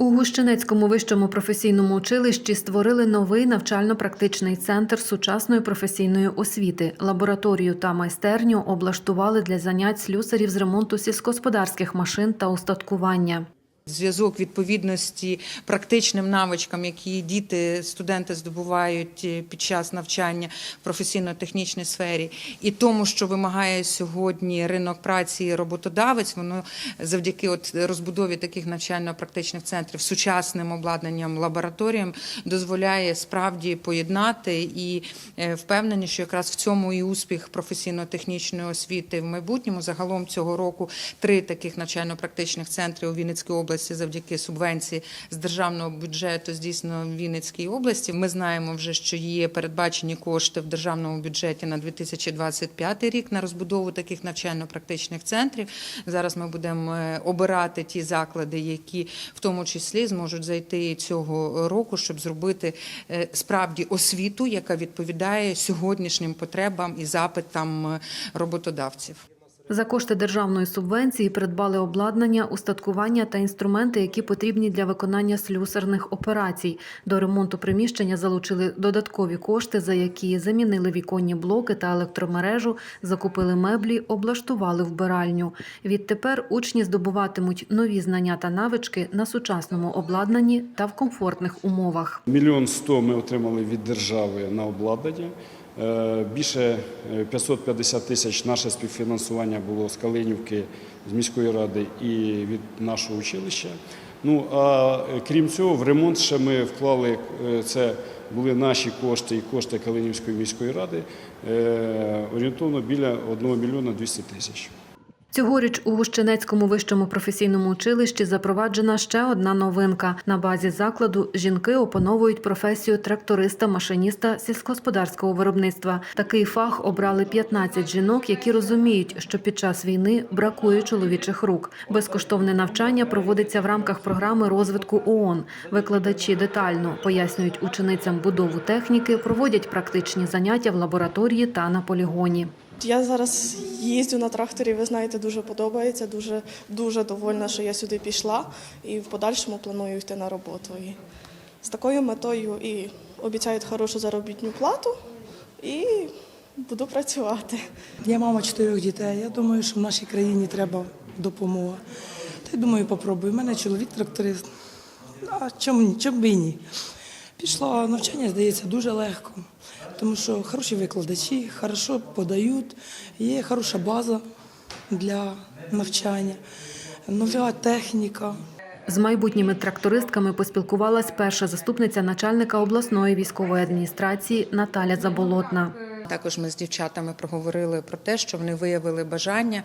У Гущенецькому вищому професійному училищі створили новий навчально-практичний центр сучасної професійної освіти. Лабораторію та майстерню облаштували для занять слюсарів з ремонту сільськогосподарських машин та устаткування. Зв'язок відповідності практичним навичкам, які діти, студенти здобувають е, під час навчання в професійно-технічній сфері, і тому, що вимагає сьогодні ринок праці і роботодавець, воно завдяки от розбудові таких навчально-практичних центрів сучасним обладнанням лабораторіям дозволяє справді поєднати і е, впевнені, що якраз в цьому і успіх професійно-технічної освіти в майбутньому. Загалом цього року три таких навчально-практичних центри у Вінницькій області завдяки субвенції з державного бюджету здійснено в Вінницькій області. Ми знаємо вже, що є передбачені кошти в державному бюджеті на 2025 рік на розбудову таких навчально-практичних центрів. Зараз ми будемо е, обирати ті заклади, які в тому числі зможуть зайти цього року, щоб зробити е, справді освіту, яка відповідає сьогоднішнім потребам і запитам е, роботодавців. За кошти державної субвенції придбали обладнання, устаткування та інструменти, які потрібні для виконання слюсарних операцій. До ремонту приміщення залучили додаткові кошти, за які замінили віконні блоки та електромережу, закупили меблі, облаштували вбиральню. Відтепер учні здобуватимуть нові знання та навички на сучасному обладнанні та в комфортних умовах. Мільйон сто ми отримали від держави на обладнання. Е, Більше е, 550 тисяч наше співфінансування було з Калинівки, з міської ради і від нашого училища. Ну а е, крім цього, в ремонт ще ми вклали е, це були наші кошти і кошти Калинівської міської ради е, орієнтовно біля 1 мільйона 200 тисяч. Цьогоріч у Гущенецькому вищому професійному училищі запроваджена ще одна новинка. На базі закладу жінки опановують професію тракториста-машиніста сільськогосподарського виробництва. Такий фах обрали 15 жінок, які розуміють, що під час війни бракує чоловічих рук. Безкоштовне навчання проводиться в рамках програми розвитку ООН. Викладачі детально пояснюють ученицям будову техніки, проводять практичні заняття в лабораторії та на полігоні. Я зараз їздю на тракторі, ви знаєте, дуже подобається, дуже, дуже довольна, що я сюди пішла і в подальшому планую йти на роботу. І з такою метою і обіцяють хорошу заробітну плату і буду працювати. Я мама чотирьох дітей. Я думаю, що в нашій країні треба допомога. Та й думаю, попробую. У мене чоловік тракторист. А чому, чому б і ні? Пішла навчання, здається, дуже легко, тому що хороші викладачі, хорошо подають, є хороша база для навчання, нова техніка. З майбутніми трактористками поспілкувалась перша заступниця начальника обласної військової адміністрації Наталя Заболотна. Також ми з дівчатами проговорили про те, що вони виявили бажання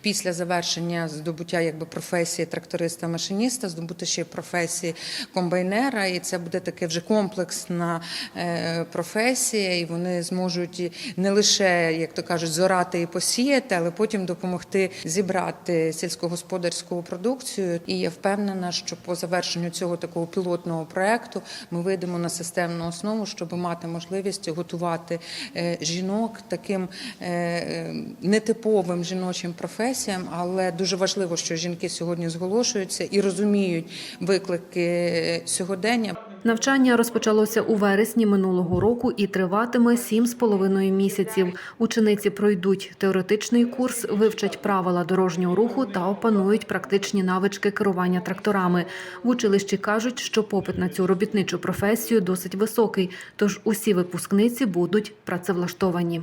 після завершення здобуття якби професії тракториста-машиніста, здобути ще професії комбайнера, і це буде таке вже комплексна е, професія, і вони зможуть не лише, як то кажуть, зорати і посіяти, але потім допомогти зібрати сільськогосподарську продукцію. І я впевнена, що по завершенню цього такого пілотного проекту ми вийдемо на системну основу, щоб мати можливість готувати е, жінок таким е, е, нетиповим жіночим професіям, але дуже важливо, що жінки сьогодні зголошуються і розуміють виклики сьогодення. Навчання розпочалося у вересні минулого року і триватиме сім з половиною місяців. Учениці пройдуть теоретичний курс, вивчать правила дорожнього руху та опанують практичні навички керування тракторами. В училищі кажуть, що попит на цю робітничу професію досить високий, тож усі випускниці будуть працевлаштовані.